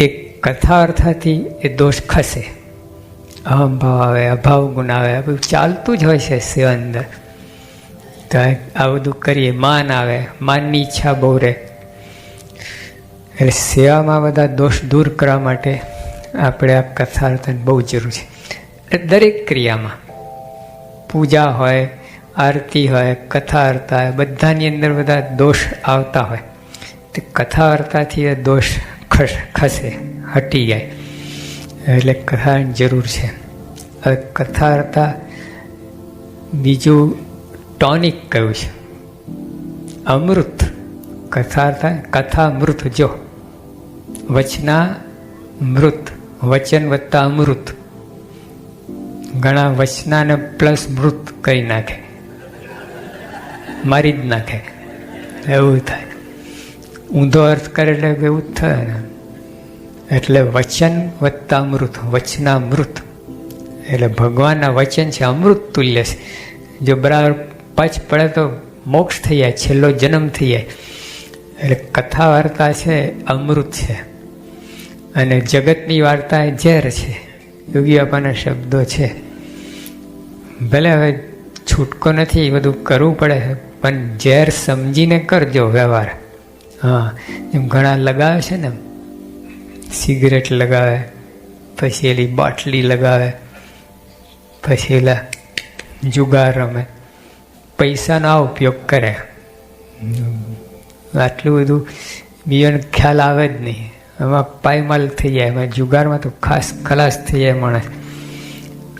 એ કથા અર્થાથી એ દોષ ખસે. અહંભાવ આવે અભાવ ગુણ આવે આ બધું ચાલતું જ હોય છે સેવા અંદર. તો આ બધું કરીએ, માન આવે, માનની ઈચ્છા બહુ રહે. એટલે સેવામાં બધા દોષ દૂર કરવા માટે આપણે આ કથાર્થન બહુ જરૂર છે. એટલે દરેક ક્રિયામાં પૂજા હોય, આરતી હોય કથા અર્થા હોય, બધાની અંદર બધા દોષ આવતા હોય. તે કથા અર્થાથી એ દોષ ખસ હટી જાય. એટલે કથાની જરૂર છે. હવે કથા હતા બીજું ટોનિક કયું છે? અમૃત. કથા કથા મૃત જો. વચના મૃત, વચન વત્તા અમૃત. ઘણા વચનાને પ્લસ મૃત કરી નાખે. મારી જ નાખે. એવું થાય. ઊંધો અર્થ કરે એટલે એવું જ થાય ને. એટલે વચન વત્તા અમૃત, વચના મૃત એટલે ભગવાનના વચન છે અમૃત તુલ્ય છે. જો બરાબર પચ પડે તો મોક્ષ થઈ જાય, છેલ્લો જન્મ થઈ જાય. એટલે કથા વાર્તા છે અમૃત છે. અને જગતની વાર્તા એ ઝેર છે. યોગી બાપાના શબ્દો છે. ભલે હવે છૂટકો નથી, એ બધું કરવું પડે, પણ ઝેર સમજીને કરજો વ્યવહાર. હા, એમ ઘણા લગાવે છે ને સિગરેટ લગાવે, પછી એલી બાટલી લગાવે, પછી એલા જુગાર રમે. પૈસાનો આ ઉપયોગ કરે. આટલું બધું બીજાને ખ્યાલ આવે જ નહીં. એમાં પાયમાલ થઈ જાય. એમાં જુગારમાં તો ખાસ ખલાસ થઈ જાય માણસ.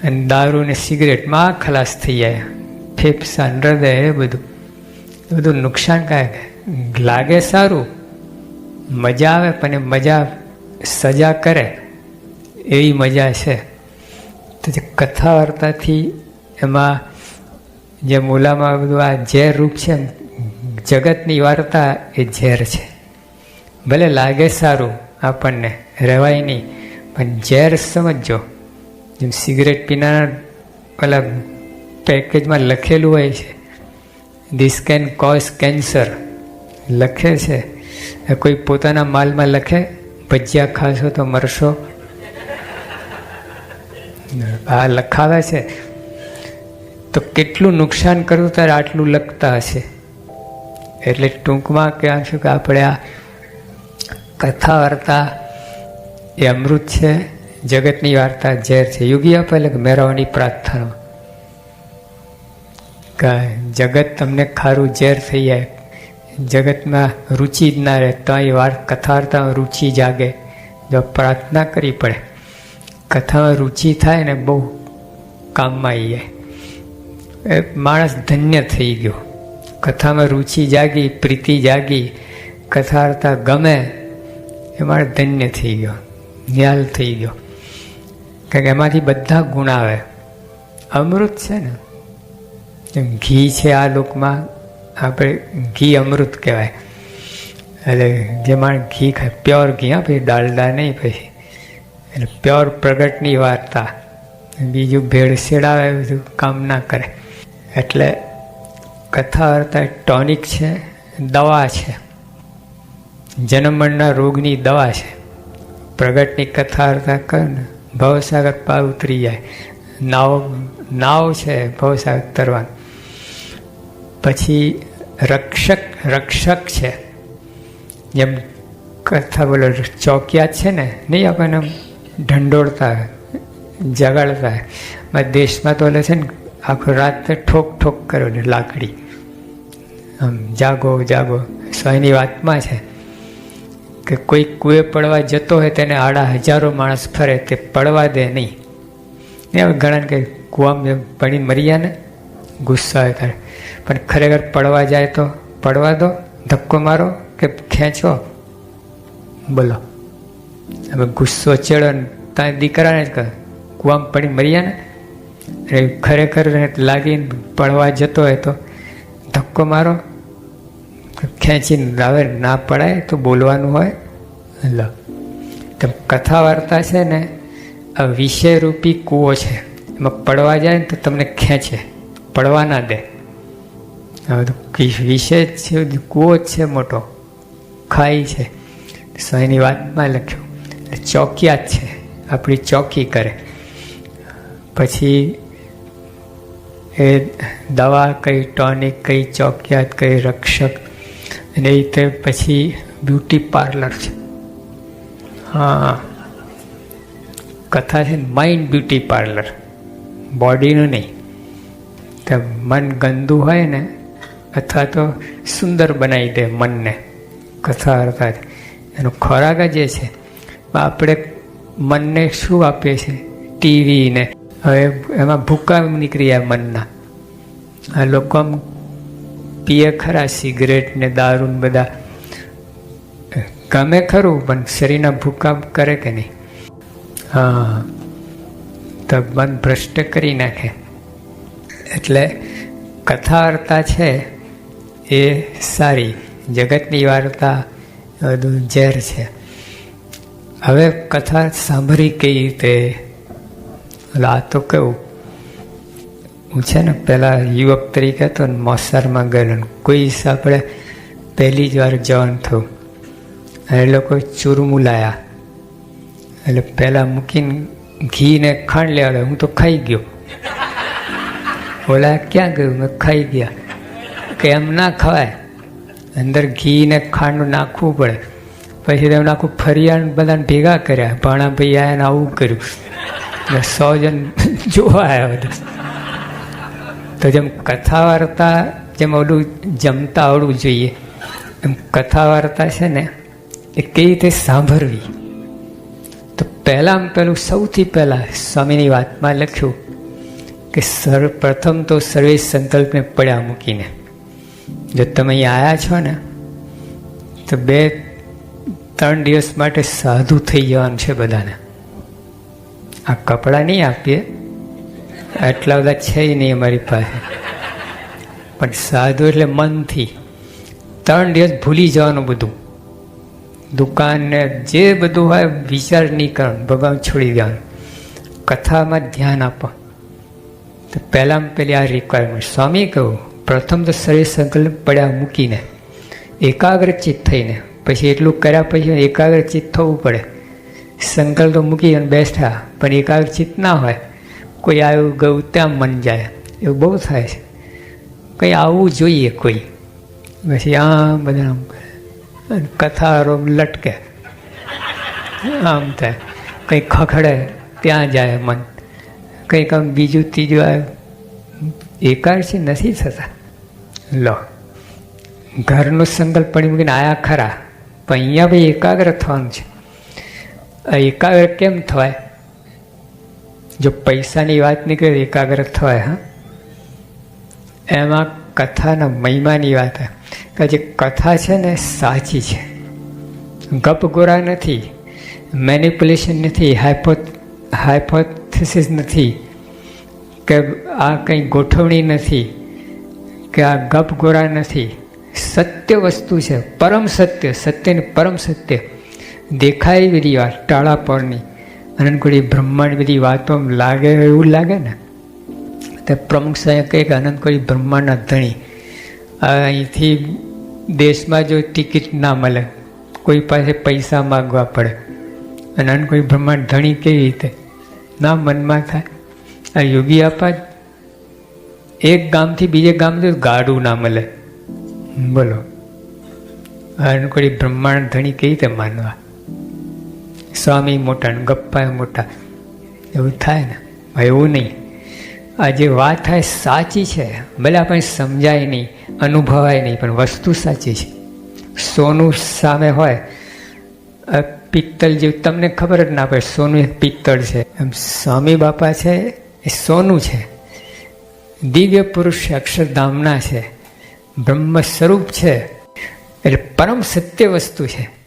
અને દારૂ ને સિગરેટમાં ખલાસ થઈ જાય. ફેફસા, હૃદય, એ બધું. બધું નુકસાનકારક. લાગે સારું. મજા આવે, પણ એ મજા સજા કરે, એવી મજા છે. તો જે કથા વાર્તાથી એમાં જે મૂલામાં બધું આ ઝેર રૂપ છે જગતની વાર્તા એ ઝેર છે. ભલે લાગે સારું આપણને, રહેવાય નહીં, પણ ઝેર સમજજો. જેમ સિગરેટ પીનારા પેલા પેકેજમાં લખેલું હોય છે ધીસ કેન કોઝ કેન્સર લખે છે. કોઈ પોતાના માલમાં લખે ભજીયા ખાશો તો મરશો. આ લખાવે છે. તો કેટલું નુકસાન કરવું ત્યારે આટલું લખતા હશે? એટલે ટૂંકમાં કહેવાનું છું કે આપણે આ કથા, વાર્તા એ અમૃત છે, જગતની વાર્તા ઝેર છે. યુગી આપે મેળવવાની પ્રાર્થના કે જગત તમને ખારું ઝેર થઈ જાય. જગતમાં રુચિ જ ના રહે તો એ વાત કથા રુચિ જાગે. જો પ્રાર્થના કરવી પડે, કથામાં રુચિ થાય ને બહુ કામમાં આવી જાય. એ માણસ ધન્ય થઈ ગયો. કથામાં રુચિ જાગી, પ્રીતિ જાગી કથા ગમે, એ માણસ ધન્ય થઈ ગયો ન્યાલ થઈ ગયો. કારણ કે એમાંથી બધા ગુણ આવે. અમૃત છે ને ઘી છે આ લોકમાં આપણે ઘી અમૃત કહેવાય. એટલે જે માણ ઘી ખાય, પ્યોર ઘી હા, પછી ડાલડા નહીં, પછી એટલે પ્યોર પ્રગટની વાર્તા. બીજું ભેળસેળ આવે એ બધું કામ ના કરે. એટલે કથા વાર્તા ટોનિક છે, દવા છે. જન્મણના રોગની દવા છે. પ્રગટની કથા વાર્તા કર ને, ભવસાગર પાર ઉતરી જાય. નાવ નાવ છે ભવસાગર તરવાનું. પછી રક્ષક રક્ષક છે. જેમ કથા બોલો ચોકિયાત છે ને, નહીં આપણને ઢંઢોળતા, જગાડતા. મારા દેશમાં તો ઓલે છે ને, આખો રાત ઠોક ઠોક કર્યો ને, લાકડી. આમ જાગો જાગો. સ્વાયની વાતમાં છે કે કોઈ કુએ પડવા જતો હોય તેને આડા હજારો માણસ ફરે, તે પડવા દે નહીં. ને હવે ઘણા કે કૂવામાં પડી મરી ગયા ને, ગુસ્સા ત્યારે. પણ ખરેખર પડવા જાય તો પડવા દો, ધક્કો મારો કે ખેંચો? બોલો. હવે ગુસ્સો ચડો ને ત્યાં દીકરાને જ કહે. પડી મર્યા ને? એ ખરેખર લાગીને પડવા જતો હોય તો ધક્કો મારો? ખેંચીને આવે ના પડાય તો બોલવાનું હોય? લો. તો કથા વાર્તા છે ને, આ વિષયરૂપી કૂવો છે. એમાં પડવા જાય ને તો તમને ખેંચે. પડવા ના દે. હવે વિષય છે કૂવો છે, મોટો. ખાઈ છે. સ્વાયની વાતમાં લખ્યું. ચોકિયાત છે. આપણી ચોકી કરે. પછી એ દવા કઈ ટોનિક, કઈ ચોકિયાત, કઈ રક્ષક, અને રીતે પછી બ્યુટી પાર્લર છે. હા. કથા છે માઇન્ડ બ્યુટી પાર્લર બોડીનું નહીં. તો મન ગંદુ હોય ને અથવા તો સુંદર બનાવી દે મનને. કથા અર્થાત એનો ખોરાક જ છે. આપણે મનને શું આપીએ છીએ? ટીવીને. હવે એમાં ભૂકા નીકળી જાય મનના. આ લોકો આમ પીએ ખરા સિગરેટ ને દારૂ બધા. ગમે ખરું, પણ શરીરના ભૂકા કરે કે નહીં? હા. તો મન ભ્રષ્ટ કરી નાખે. એટલે કથા અર્થા છે એ સારી. જગતની વાર્તા બધું ઝેર છે. હવે કથા સાંભળી કઈ રીતે? આ તો કેવું? હું છે ને પહેલાં યુવક તરીકે હતો ને મોસારમાં ગયેલો કોઈ આપણે પહેલી જ વાર જવાનું થયું. અને એ લોકો ચૂરમું લાયા. એટલે પહેલાં મૂકીને ઘીને ખાંડ લેવા હું તો ખાઈ ગયો. ઓલા ક્યાં ગયું? મેં ખાઈ ગયા. કે એમ ના ખવાય. અંદર ઘી ને ખાંડ નાખવું પડે. પછી તેમને આખું ફરિયાણ બધાને ભેગા કર્યા. ભાણા ભાઈ એને આવું કર્યું. સો જણ જોવા આવ્યા બધા. તો જેમ કથા વાર્તા જેમ ઓલું જમતા આવડવું જોઈએ, એમ કથા વાર્તા છે ને, એ કઈ રીતે સાંભળવી? તો પહેલાં પેલું સૌથી પહેલાં સ્વામીની વાતમાં લખ્યું કે સર્વ પ્રથમ તો સર્વે સંકલ્પને પડ્યા મૂકીને. જો તમે અહીંયા આવ્યા છો ને, તો બે, ત્રણ દિવસ માટે સાધુ થઈ જવાનું છે બધાને. આ કપડાં નહીં આપીએ. એટલા બધા છે નહીં અમારી પાસે. પણ સાધુ એટલે મનથી ત્રણ દિવસ ભૂલી જવાનું બધું. દુકાન ને જે બધું હોય વિચાર નહીં કરવાનું, ભગવાન છોડી દેવાનું. કથામાં ધ્યાન આપો તો પહેલાં પેલી આ રિક્વાયરમેન્ટ સ્વામી કહું પ્રથમ તો શરીર સંકલ્પ પડ્યા મૂકીને એકાગ્રચિત થઈને, પછી એટલું કર્યા પછી એકાગ્રચિત થવું પડે. સંકલ્પ તો મૂકી અને બેઠા પણ એકાગ્રચિત ના હોય, કોઈ આવ્યું ગયું ત્યાં મન જાય, એવું બહુ થાય છે. કંઈ આવવું જોઈએ કોઈ. પછી આમ બધા આમ અને કથારો લટકે. આમ થાય. કંઈ ખખડે, ત્યાં જાય મન. કંઈક આમ બીજું ત્રીજું આવ્યું એકાદશી નથી થતા. લો, ઘરનો સંકલ્પ પડી મૂકીને આયા ખરા, પણ અહીંયા ભાઈ એકાગ્ર થવાનું છે. એકાગ્ર કેમ થવાય? જો પૈસાની વાત નીકળે એકાગ્ર થવાય, હા? એમાં કથાના મહિમાની વાત કે જે કથા છે ને સાચી છે. ગપગોરા નથી મેનિપ્યુલેશન નથી હાઇપો હાઇપોથિસિસ નથી, કે આ કંઈ ગોઠવણી નથી કે આ ગપગોરા નથી. સત્ય વસ્તુ છે. પરમ સત્ય, સત્યની પરમ સત્ય. દેખાય બધી વાત, ટાળા પરની. અનંતકોડી બ્રહ્માંડ બધી વાતો લાગે એવું લાગે ને? તે પ્રમુખ સાહેબ કહે કે અનંતકોડી બ્રહ્માંડના ધણી. અહીંથી દેશમાં જો ટિકિટ ના મળે, કોઈ પાસે પૈસા માગવા પડે, અને અનંતકોડી બ્રહ્માંડ ધણી કેવી રીતે? ના મનમાં થાય. આ યોગી આપા એક ગામથી બીજે ગામ તો ગાડું ના મળે. બોલો. અનુકૂળી બ્રહ્માંડ ધણી કેવી રીતે માનવા? સ્વામી મોટા ને ગપ્પા મોટા. એવું થાય ને? એવું નહીં. આ જે વાત થાય સાચી છે. ભલે આપણને સમજાય નહીં, અનુભવાય નહીં, પણ વસ્તુ સાચી છે. સોનું સામે હોય પિત્તળ જેવું તમને ખબર જ ના પડે, સોનું એક પિત્તળ છે. એમ સ્વામી બાપા છે, એ સોનું છે. દિવ્ય પુરુષ અક્ષરધામના છે. બ્રહ્મ સ્વરૂપ છે. એટલે પરમ સત્ય વસ્તુ છે.